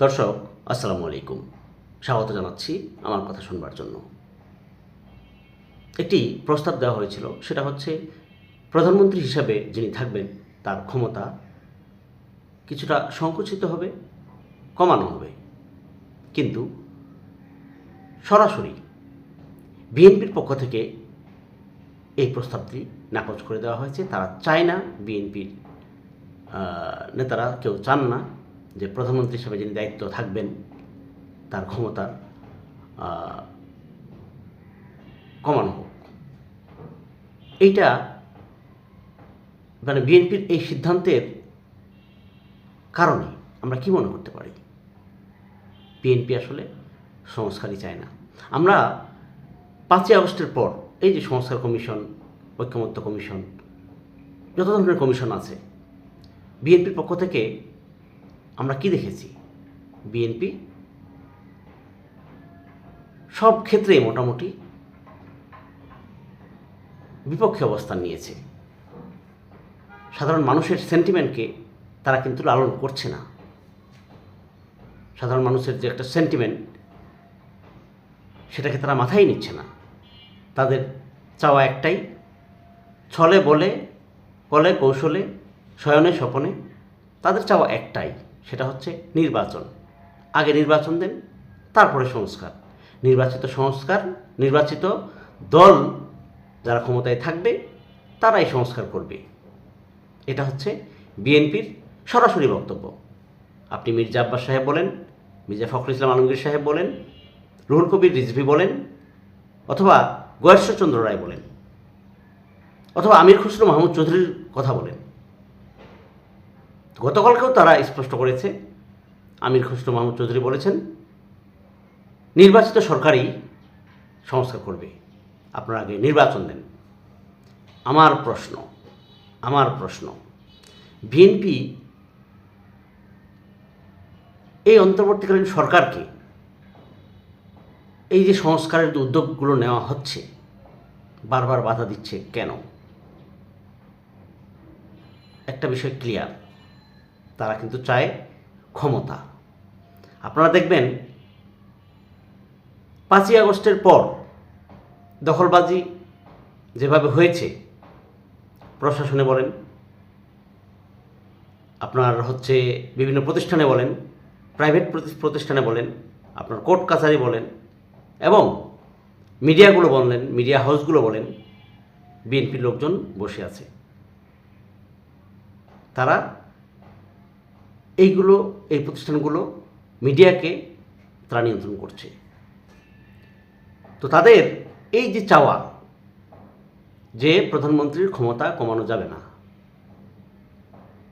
দর্শক, আসসালামু আলাইকুম। স্বাগত জানাচ্ছি আমার কথা শুনবার জন্য। একটি প্রস্তাব দেওয়া হয়েছিল, সেটা হচ্ছে প্রধানমন্ত্রী হিসাবে যিনি থাকবেন, তার ক্ষমতা কিছুটা সংকুচিত হবে, কমানো হবে। কিন্তু সরাসরি বিএনপির পক্ষ থেকে এই প্রস্তাবটি নাকচ করে দেওয়া হয়েছে। তারা চায় না বিএনপির নেতারা কেউ চান না। যে প্রধানমন্ত্রী হিসেবে যিনি দায়িত্ব থাকবেন, তার ক্ষমতা কমানো হোক। এইটা মানে বিএনপির এই সিদ্ধান্তের কারণে আমরা কি মনে করতে পারি? বিএনপি আসলে সংস্কারই চায় না। আমরা পাঁচই আগস্টের পর এই যে সংস্কার কমিশন, ঐক্যমত্য কমিশন, যত ধরনের কমিশন আছে, বিএনপির পক্ষ থেকে আমরা কি দেখেছি? বিএনপি সব ক্ষেত্রে মোটামুটি বিপক্ষে অবস্থান নিয়েছে। সাধারণ মানুষের সেন্টিমেন্টকে তারা কিন্তু লালন করছে না। সাধারণ মানুষের যে একটা সেন্টিমেন্ট সেটাকে তারা মাথায় নিচ্ছে না। তাদের চাওয়া একটাই, ছলে বলে, কলে কৌশলে, শয়নে স্বপনে, তাদের চাওয়া একটাই। সেটা হচ্ছে নির্বাচন। আগে নির্বাচন দেন, তারপরে সংস্কার। নির্বাচিত সংস্কার, নির্বাচিত দল যারা ক্ষমতায় থাকবে, তারাই সংস্কার করবে। এটা হচ্ছে বিএনপির সরাসরি বক্তব্য। আপনি মির্জা আব্বাস সাহেব বলেন, মির্জা ফখরুল ইসলাম আলমগীর সাহেব বলেন, রুহুল কবির রিজভি বলেন, অথবা গয়েশ্বরচন্দ্র রায় বলেন, অথবা আমির খুসরো মাহমুদ চৌধুরীর কথা বলেন। গতকালকেও তারা স্পষ্ট করেছে। আমির খুসরো মাহমুদ চৌধুরী বলেছেন, নির্বাচিত সরকারই সংস্কার করবে। আপনারা আগে নির্বাচন দেন। আমার প্রশ্ন আমার প্রশ্ন, বিএনপি এই অন্তর্বর্তীকালীন সরকারকে এই যে সংস্কারের যে উদ্যোগগুলো নেওয়া হচ্ছে, বারবার বাধা দিচ্ছে কেন? একটা বিষয় ক্লিয়ার তারা কিন্তু চায় ক্ষমতা। আপনারা দেখবেন পাঁচই আগস্টের পর দখলবাজি যেভাবে হয়েছে, প্রশাসনে বলেন, আপনার হচ্ছে বিভিন্ন প্রতিষ্ঠানে বলেন প্রাইভেট প্রতি- প্রতিষ্ঠানে বলেন, আপনার কোর্ট কাছারি বলেন এবং মিডিয়াগুলো বললেন মিডিয়া হাউসগুলো বলেন, বিএনপির লোকজন বসে আছে। তারা এইগুলো, এই প্রতিষ্ঠানগুলো মিডিয়াকে তারা নিয়ন্ত্রণ করছে। তো তাদের এই যে চাওয়া যে প্রধানমন্ত্রীর ক্ষমতা কমানো যাবে না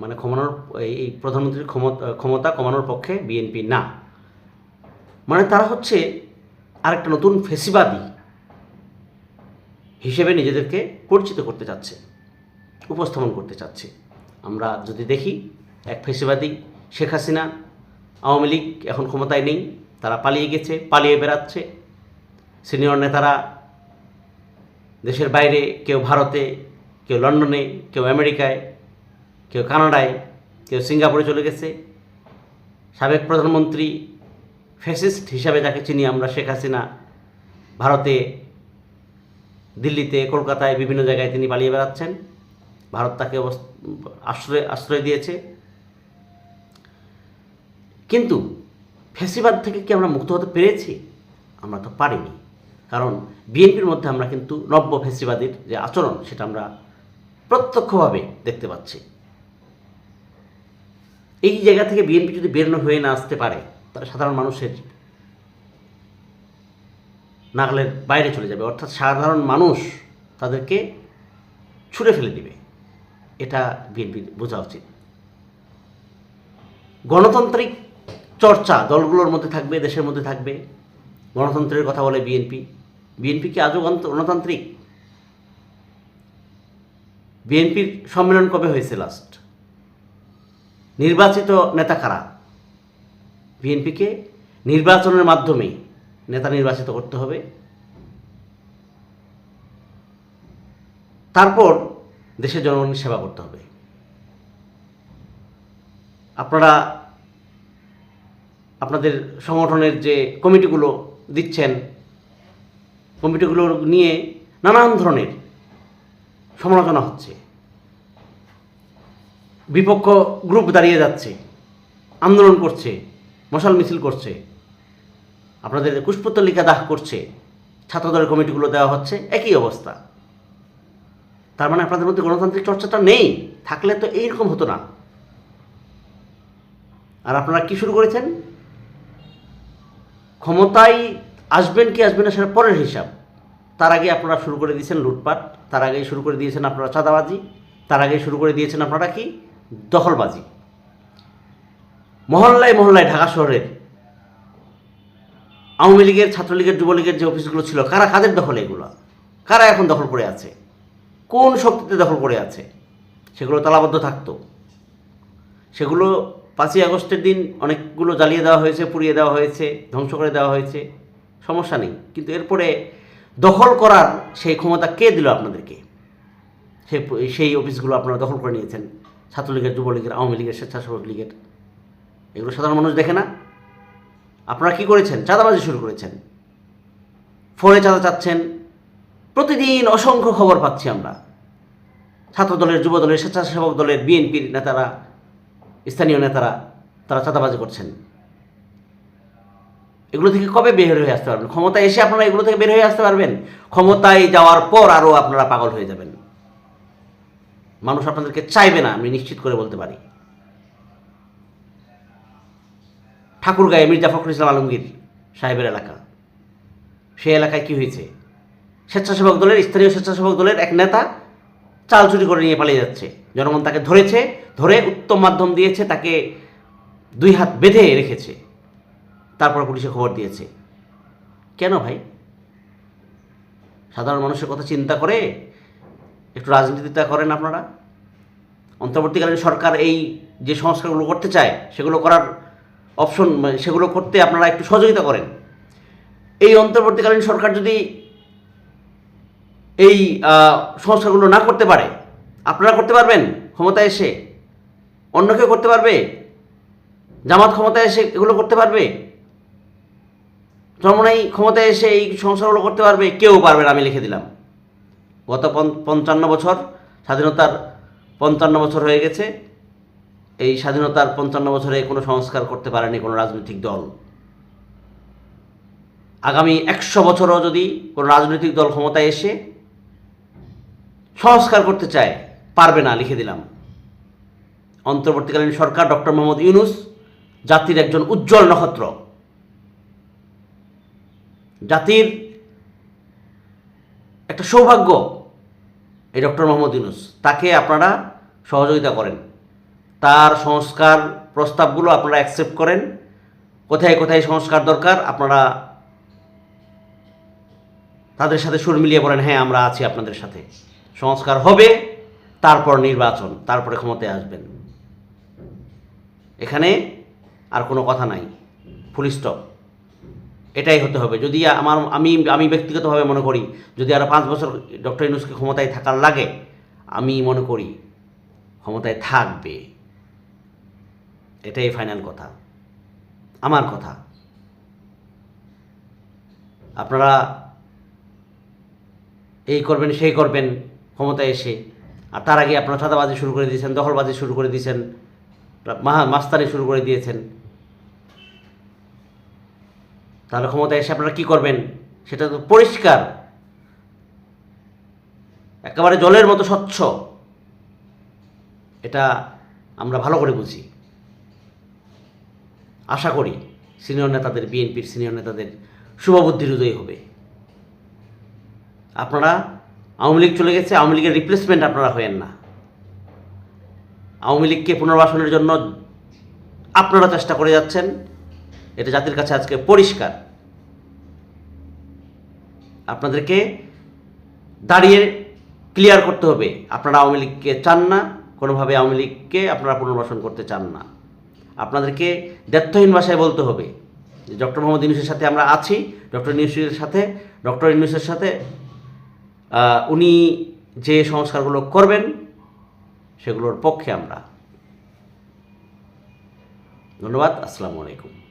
মানে কমানোর, এই- প্রধানমন্ত্রীর ক্ষমতা ক্ষমতা কমানোর পক্ষে বিএনপি না মানে তারা হচ্ছে আরেকটা নতুন ফেসিবাদী হিসেবে নিজেদেরকে পরিচিত করতে চাচ্ছে, উপস্থাপন করতে চাচ্ছে। আমরা যদি দেখি এক ফেসিবাদী, শেখ হাসিনা, আওয়ামী লীগ এখন ক্ষমতায় নেই, তারা পালিয়ে গেছে, পালিয়ে বেড়াচ্ছে। সিনিয়র নেতারা দেশের বাইরে, কেউ ভারতে, কেউ লন্ডনে, কেউ আমেরিকায়, কেউ কানাডায়, কেউ সিঙ্গাপুরে চলে গেছে। সাবেক প্রধানমন্ত্রী ফ্যাসিস্ট হিসাবে যাকে চিনি আমরা, শেখ হাসিনা, ভারতে, দিল্লিতে, কলকাতায় বিভিন্ন জায়গায় তিনি পালিয়ে বেড়াচ্ছেন। ভারত তাকে আশ্রয় আশ্রয় দিয়েছে। কিন্তু ফ্যাসিবাদ থেকে কি আমরা মুক্ত হতে পেরেছি? আমরা তো পারিনি। কারণ বিএনপির মধ্যে আমরা কিন্তু নব্য ফ্যাসিবাদীর যে আচরণ, সেটা আমরা প্রত্যক্ষভাবে দেখতে পাচ্ছি। এই জায়গা থেকে বিএনপি যদি বেরোনো হয়ে না আসতে পারে, তাহলে সাধারণ মানুষের নাগালের বাইরে চলে যাবে। অর্থাৎ সাধারণ মানুষ তাদেরকে ছুঁড়ে ফেলে দিবে। এটা বিএনপির বোঝা উচিত। গণতান্ত্রিক চর্চা দলগুলোর মধ্যে থাকবে, দেশের মধ্যে থাকবে। গণতন্ত্রের কথা বলে বিএনপি বিএনপি কি আজও গণত- গণতান্ত্রিক? বিএনপির সম্মেলন কবে হয়েছে লাস্ট নির্বাচিত নেতা কারা? বিএনপিকে নির্বাচনের মাধ্যমে নেতা নির্বাচিত করতে হবে। তারপর দেশের জনগণের সেবা করতে হবে। আপনারা আপনাদের সংগঠনের যে কমিটিগুলো দিচ্ছেন, কমিটিগুলো নিয়ে নানান ধরনের সমালোচনা হচ্ছে। বিপক্ষ গ্রুপ দাঁড়িয়ে যাচ্ছে, আন্দোলন করছে, মশাল মিছিল করছে, আপনাদের কুশপুত্তলিকা দাহ করছে, ছাত্রদলের কমিটিগুলো দেওয়া হচ্ছে, একই অবস্থা। তার মানে আপনাদের মধ্যে গণতান্ত্রিক চর্চাটা নেই, থাকলে তো এইরকম হতো না। আর আপনারা কি শুরু করেছেন? ক্ষমতায় আসবেন কি আসবেন না সেটা পরের হিসাব। তার আগে আপনারা শুরু করে দিয়েছেন লুটপাট, তার আগে শুরু করে দিয়েছেন আপনারা চাঁদাবাজি, তার আগে শুরু করে দিয়েছেন আপনারা কি? দখলবাজি। মহল্লায় মহল্লায়, ঢাকা শহরের আওয়ামী লীগের, ছাত্রলীগের, যুবলীগের যে অফিসগুলো ছিল, কারা কাদের দখলে এগুলো? কারা এখন দখল করে আছে? কোন শক্তিতে দখল করে আছে? সেগুলো তালাবদ্ধ থাকতো। সেগুলো পাঁচই আগস্টের দিন অনেকগুলো জ্বালিয়ে দেওয়া হয়েছে, পুড়িয়ে দেওয়া হয়েছে, ধ্বংস করে দেওয়া হয়েছে। সমস্যা নেই। কিন্তু এরপরে দখল করার সেই ক্ষমতা কে দিল আপনাদেরকে? সেই সেই অফিসগুলো আপনারা দখল করে নিয়েছেন। ছাত্রলীগের, যুবলীগের, আওয়ামী লীগের, স্বেচ্ছাসেবক লীগের। এগুলো সাধারণ মানুষ দেখে না? আপনারা কি করেছেন? চাঁদাবাজি শুরু করেছেন। ফোনে চাঁদা চাচ্ছেন। প্রতিদিন অসংখ্য খবর পাচ্ছি আমরা। ছাত্রদলের, যুবদলের, স্বেচ্ছাসেবক দলের, বিএনপির নেতারা স্থানীয় নেতারা, তারা চাঁদাবাজি করছেন। এগুলো থেকে কবে বের হয়ে আসতে পারবেন? ক্ষমতায় এসে আপনারা এগুলো থেকে বের হয়ে আসতে পারবেন? ক্ষমতায় যাওয়ার পর আরও আপনারা পাগল হয়ে যাবেন। মানুষ আপনাদেরকে চাইবে না, আমি নিশ্চিত করে বলতে পারি। ঠাকুরগাঁয়ে মির্জা ফখরুল ইসলাম আলমগীর সাহেবের এলাকা। সেই এলাকায় কি হয়েছে? স্বেচ্ছাসেবক দলের, স্থানীয় স্বেচ্ছাসেবক দলের এক নেতা চাল চুরি করে নিয়ে পালিয়ে যাচ্ছে। জনগণ তাকে ধরেছে ধরে উত্তম মাধ্যম দিয়েছে, তাকে দুই হাত বেঁধে রেখেছে। তারপর পুলিশে খবর দিয়েছে। কেন ভাই? সাধারণ মানুষের কথা চিন্তা করে একটু রাজনীতিটা করেন আপনারা? অন্তর্বর্তীকালীন সরকার এই যে সংস্কারগুলো করতে চায়, সেগুলো করার অপশন মানে সেগুলো করতে আপনারা একটু সহযোগিতা করেন। এই অন্তর্বর্তীকালীন সরকার যদি এই সংস্কারগুলো না করতে পারে, আপনারা করতে পারবেন ক্ষমতায় এসে? অন্য কেউ করতে পারবে? জামাত ক্ষমতায় এসে এগুলো করতে পারবে? জন্মনাই ক্ষমতায় এসে এই সংস্কারগুলো করতে পারবে? কেউ পারবে না, আমি লিখে দিলাম। গত পঞ্চান্ন বছর স্বাধীনতার পঞ্চান্ন বছর হয়ে গেছে। এই স্বাধীনতার পঞ্চান্ন বছরে কোনো সংস্কার করতে পারেনি কোনো রাজনৈতিক দল। আগামী একশো বছরও যদি কোনো রাজনৈতিক দল ক্ষমতায় এসে সংস্কার করতে চায়, পারবে না, লিখে দিলাম। অন্তর্বর্তীকালীন সরকার ডক্টর মোহাম্মদ ইউনুস জাতির একজন উজ্জ্বল নক্ষত্র। জাতির একটা সৌভাগ্য এই ডক্টর মোহাম্মদ ইউনুস। তাকে আপনারা সহযোগিতা করেন। তার সংস্কার প্রস্তাবগুলো আপনারা অ্যাকসেপ্ট করেন। কোথায় কোথায় সংস্কার দরকার আপনারা তাদের সাথে সুর মিলিয়ে বলেন হ্যাঁ আমরা আছি আপনাদের সাথে। সংস্কার হবে, তারপর নির্বাচন, তারপরে ক্ষমতায় আসবেন। এখানে আর কোনো কথা নাই। ফুল স্টপ এটাই হতে হবে। যদি আমার, আমি আমি ব্যক্তিগতভাবে মনে করি, যদি আরও পাঁচ বছর ডক্টর ইউনুসকে ক্ষমতায় থাকার লাগে, আমি মনে করি ক্ষমতায় থাকবে। এটাই ফাইনাল কথা। আমার কথা। আপনারা এই করবেন, সেই করবেন, ক্ষমতায় এসে। আর তার আগে আপনারা ছাতাবাজি শুরু করে দিয়েছেন, দখলবাজি শুরু করে দিয়েছেন। মাস্তানি শুরু করে দিয়েছেন। তাহলে ক্ষমতায় এসে আপনারা কি করবেন? সেটা তো পরিষ্কার। একেবারে জলের মতো স্বচ্ছ। এটা আমরা ভালো করে বুঝি। আশা করি সিনিয়র নেতাদের, বিএনপির সিনিয়র নেতাদের শুভবুদ্ধির উদয় হবে। আপনারা আওয়ামী লীগ চলে গেছে, আওয়ামী লীগের রিপ্লেসমেন্ট আপনারা হয়েন না। আওয়ামী লীগকে পুনর্বাসনের জন্য আপনারা চেষ্টা করে যাচ্ছেন। এটা জাতির কাছে আজকে পরিষ্কার। আপনাদেরকে দাঁড়িয়ে ক্লিয়ার করতে হবে, আপনারা আওয়ামী লীগকে চান না, কোনোভাবে আওয়ামী লীগকে আপনারা পুনর্বাসন করতে চান না। আপনাদেরকে দ্ব্যর্থহীন ভাষায় বলতে হবে যে ডক্টর মোহাম্মদ ইউনুসের সাথে আমরা আছি, ডক্টর ইউনুসের সাথে, ডক্টর ইউনুসের সাথে উনি যে সংস্কারগুলো করবেন সেগুলোর পক্ষে আমরা। ধন্যবাদ আসসালামু আলাইকুম।